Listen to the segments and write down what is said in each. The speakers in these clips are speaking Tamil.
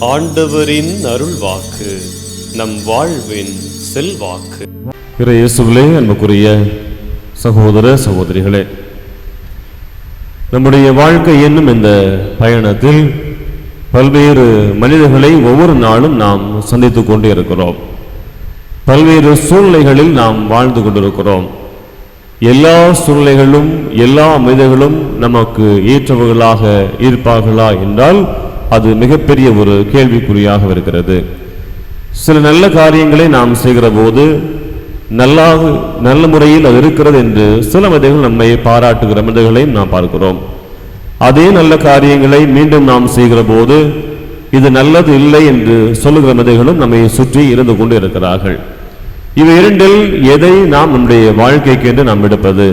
ஆண்டவரின் அருள்வாக்கு நம் வாழ்வின் செல்வாக்கு. பிற இயேசுவிலே அன்புக்குரிய சகோதர சகோதரிகளே நம்முடைய வாழ்க்கை என்னும் இந்த பயணத்தில் பல்வேறு மனிதர்களை ஒவ்வொரு நாளும் நாம் சந்தித்துக் கொண்டு இருக்கிறோம். பல்வேறு சூழ்நிலைகளில் நாம் வாழ்ந்து கொண்டிருக்கிறோம். எல்லா சூழ்நிலைகளும் எல்லா மனிதர்களும் நமக்கு ஏற்றவர்களாக இருப்பார்களா என்றால் அது மிகப்பெரிய ஒரு கேள்விக்குறியாக இருக்கிறது. சில நல்ல காரியங்களை நாம் செய்கிற போது நல்லா நல்ல முறையில் அது இருக்கிறது என்று சில மனிதர்கள் நம்மை பாராட்டுகிற மதைகளையும் நாம் பார்க்கிறோம். அதே நல்ல காரியங்களை மீண்டும் நாம் செய்கிற போது இது நல்லது இல்லை என்று சொல்லுகிற மதைகளும் நம்மை சுற்றி இருந்து கொண்டு இருக்கிறார்கள். இவை இரண்டில் எதை நாம் நம்முடைய வாழ்க்கைக்கு என்று நாம் எடுப்பது?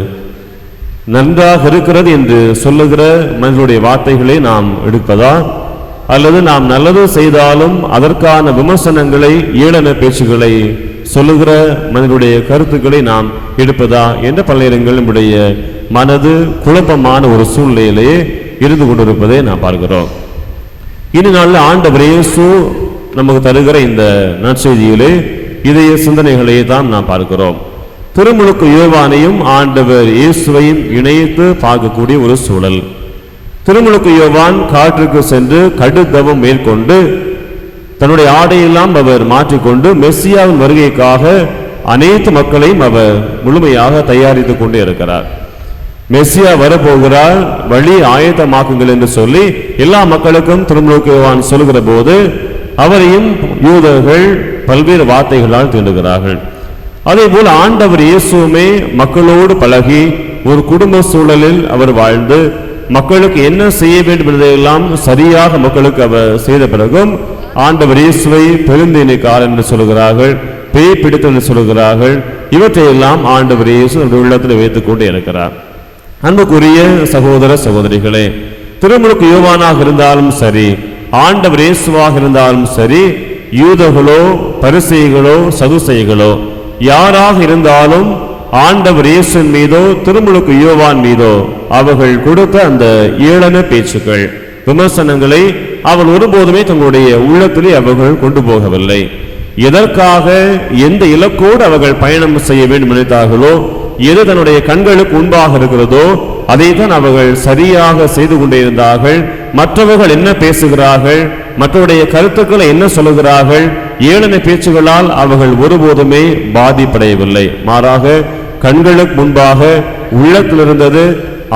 நன்றாக இருக்கிறது என்று சொல்லுகிற மனிதனுடைய வார்த்தைகளை நாம் எடுப்பதா? அல்லது நாம் நல்லது செய்தாலும் அதற்கான விமர்சனங்களை ஏளன பேச்சுகளை சொல்லுகிற மனிதனுடைய கருத்துக்களை நாம் எடுப்பதா என்ற பல்வேறுங்கள் நம்முடைய மனது குழப்பமான ஒரு சூழ்நிலையிலேயே இருந்து கொண்டிருப்பதை நாம் பார்க்கிறோம். இனி நாளில் ஆண்டவர் இயேசு நமக்கு தருகிற இந்த நற்செய்தியிலே இதய சிந்தனைகளை தான் நாம் பார்க்கிறோம். திருமுழுக்கு யோவானையும் ஆண்டவர் இயேசுவையும் இணைத்து பார்க்கக்கூடிய ஒரு சூழல். திருமுழுக்கு யோவான் காற்றுக்கு சென்று கடுத்தவம் மேற்கொண்டு தன்னுடைய ஆடையெல்லாம் அவர் மாற்றிக்கொண்டு மெஸ்ஸியாவின் வருகைக்காக அனைத்து மக்களையும் அவர் முழுமையாக தயாரித்து கொண்டு இருக்கிறார். மெஸ்ஸியா வரப்போகிறார் வழி ஆயத்தமாக்குங்கள் என்று சொல்லி எல்லா மக்களுக்கும் திருமுழுக்கு யோவான் சொல்லுகிற போது அவரையும் யூதர்கள் பல்வேறு வார்த்தைகளால் தீண்டுகிறார்கள். அதே போல் ஆண்டவர் இயேசுவுமே மக்களோடு பழகி ஒரு குடும்ப சூழலில் அவர் வாழ்ந்து மக்களுக்கு என்ன செய்ய வேண்டும் என்பதையெல்லாம் சரியாக மக்களுக்கு அவர் செய்த பிறகும் ஆண்டவர் இயேசுவை பெருந்தேனிக்கார் என்று சொல்கிறார்கள் பேய் பிடித்து என்று சொல்கிறார்கள் இவற்றையெல்லாம் ஆண்டவர் இயேசு அவருடைய உள்ளத்தில் வைத்துக் கொண்டு இருக்கிறார். அன்புக்குரிய சகோதர சகோதரிகளே திருமுழுக்கு யோவானாக இருந்தாலும் சரி ஆண்டவர் இயேசுவாக இருந்தாலும் சரி யூதர்களோ பரிசைகளோ சதுசைகளோ யாராக இருந்தாலும் ஆண்டவர் இயேசுவின் மீதோ திருமுழுக்கு யோவான் மீதோ அவர்கள் கொடுத்த அந்த ஏளன பேச்சுக்கள் விமர்சனங்களை அவள் ஒருபோதுமே தங்களுடைய உள்ளத்திலே அவர்கள் கொண்டு போகவில்லை. எதற்காக எந்த இலக்கோடு அவர்கள் பயணம் செய்ய வேண்டும் நினைத்தார்களோ எது தன்னுடைய கண்களுக்கு முன்பாக இருக்கிறதோ அதை தான் அவர்கள் சரியாக செய்து கொண்டே இருந்தார்கள் மற்றவர்கள் என்ன பேசுகிறார்கள் மற்றவருடைய கருத்துக்களை என்ன சொல்லுகிறார்கள் ஏளன பேச்சுகளால் அவர்கள் ஒருபோதுமே பாதிப்படையவில்லை. மாறாக கண்களுக்கு முன்பாக உள்ளத்தில் இருந்தது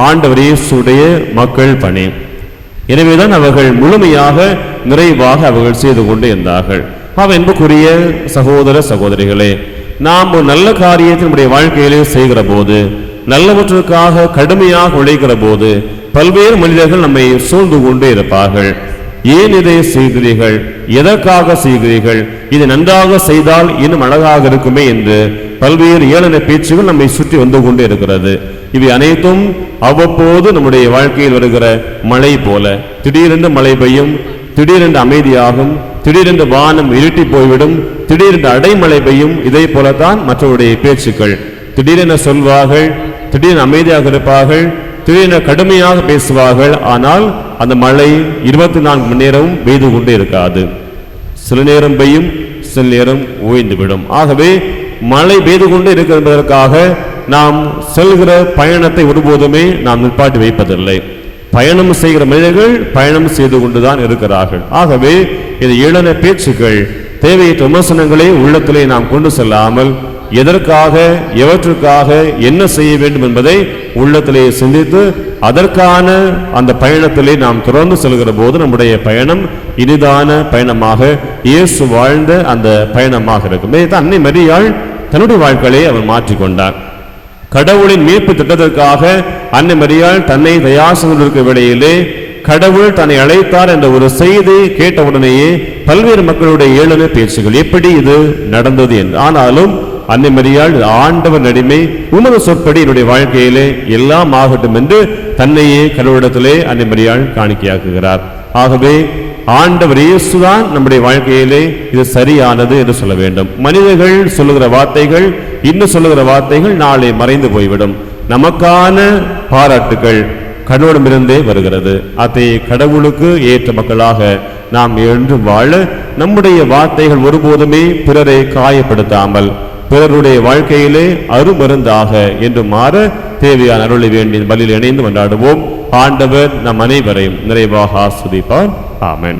ஆண்டவர் இயேசுடைய மக்கள் பணி. எனவேதான் அவர்கள் முழுமையாக நிறைவாக அவர்கள் செய்து கொண்டு இருந்தார்கள். அவ என்புக்குரிய சகோதர சகோதரிகளே நாம் ஒரு நல்ல காரியத்தை நம்முடைய வாழ்க்கையிலே செய்கிற போது நல்லவற்றுக்காக கடுமையாக உழைக்கிற போது பல்வேறு மனிதர்கள் நம்மை சூழ்ந்து கொண்டு இருப்பார்கள். ஏன் இதை செய்கிறீர்கள்? எதற்காக செய்கிறீர்கள்? இதை நன்றாக செய்தால் இன்னும் அழகாக இருக்குமே என்று பல்வேறு ஏளன பேச்சுகள் நம்மை சுற்றி வந்து கொண்டு இருக்கிறது. இவை அனைத்தும் அவ்வப்போது நம்முடைய வாழ்க்கையில் வருகிற மழை போல. திடீரென்று மழை பெய்யும் திடீரென்று அமைதியாகும் திடீரென்று வானம் இருட்டி போய்விடும் திடீரென்று அடைமழை பெய்யும் இதை போலத்தான் மற்றவருடைய பேச்சுக்கள். திடீரென சொல்வார்கள் திடீரென அமைதியாக இருப்பார்கள் திடீரென கடுமையாக பேசுவார்கள் ஆனால் அந்த மழை இருபத்தி நான்கு மணி நேரமும் பெய்து கொண்டே இருக்காது. சில நேரம் பெய்யும் சில நேரம் ஓய்ந்துவிடும். ஆகவே மழை பெய்து கொண்டு இருக்கிறதற்காக நாம் செல்கிற பயணத்தை ஒருபோதுமே நாம் நிற்பாட்டி வைப்பதில்லை. பயணம் செய்கிற மனிதர்கள் பயணம் செய்து கொண்டுதான் இருக்கிறார்கள். ஆகவே இது இளன பேச்சுக்கள். தேவையற்ற விமர்சனங்களை உள்ளத்திலே நாம் கொண்டு செல்லாமல் எதற்காக எவற்றுக்காக என்ன செய்ய வேண்டும் என்பதை உள்ளத்திலே சிந்தித்து அதற்கான அந்த பயணத்திலே நாம் தொடர்ந்து செல்கிற போது நம்முடைய பயணம் இனிதான பயணமாக இயேசு வாழ்ந்த அந்த பயணமாக இருக்கும். அன்னை மரியாள் தன்னுடைய வாழ்க்கையை அவர் மாற்றிக்கொண்டார் கடவுளின் மீட்பு திட்டத்திற்காக அன்னை மரியாள் தன்னை தயார் செய்திருக்க வேளையிலே கடவுள் தன்னை அழைத்தார் என்ற ஒரு செய்தி கேட்டவுடனேயே பல்வேறு மக்களுடைய ஏளன பேச்சுகள். எப்படி இது நடந்தது என்று. ஆனாலும் அன்னை மரியாள் ஆண்டவர் நடிமை. உமது சொற்படி என்னுடைய வாழ்க்கையிலே எல்லாம் ஆகட்டும் என்று தன்னையே கடவுளிடத்திலே அன்னை மரியாள் காணிக்கையாக்குகிறார். ஆகவே ஆண்டவர் இயேசுதான் நம்முடைய வாழ்க்கையிலே இது சரியானது என்று சொல்ல வேண்டும். மனிதர்கள் சொல்லுகிற வார்த்தைகள் இன்னும் சொல்லுகிற வார்த்தைகள் நாளை மறைந்து போய்விடும். நமக்கான பாராட்டுகள் கடவுளமிருந்தே வருகிறது. அதை கடவுளுக்கு ஏற்ற மக்களாக நாம் என்று வாழ நம்முடைய வார்த்தைகள் ஒருபோதுமே பிறரை காயப்படுத்தாமல் பிறருடைய வாழ்க்கையிலே அருமருந்தாக என்று மாற தேவையான அருளை வேண்டிய பலியில் இணைந்து கொண்டாடுவோம். ஆண்டவர் நம் அனைவரையும் நிறைவாக ஆஸ்வதிப்பார். ஆமன்.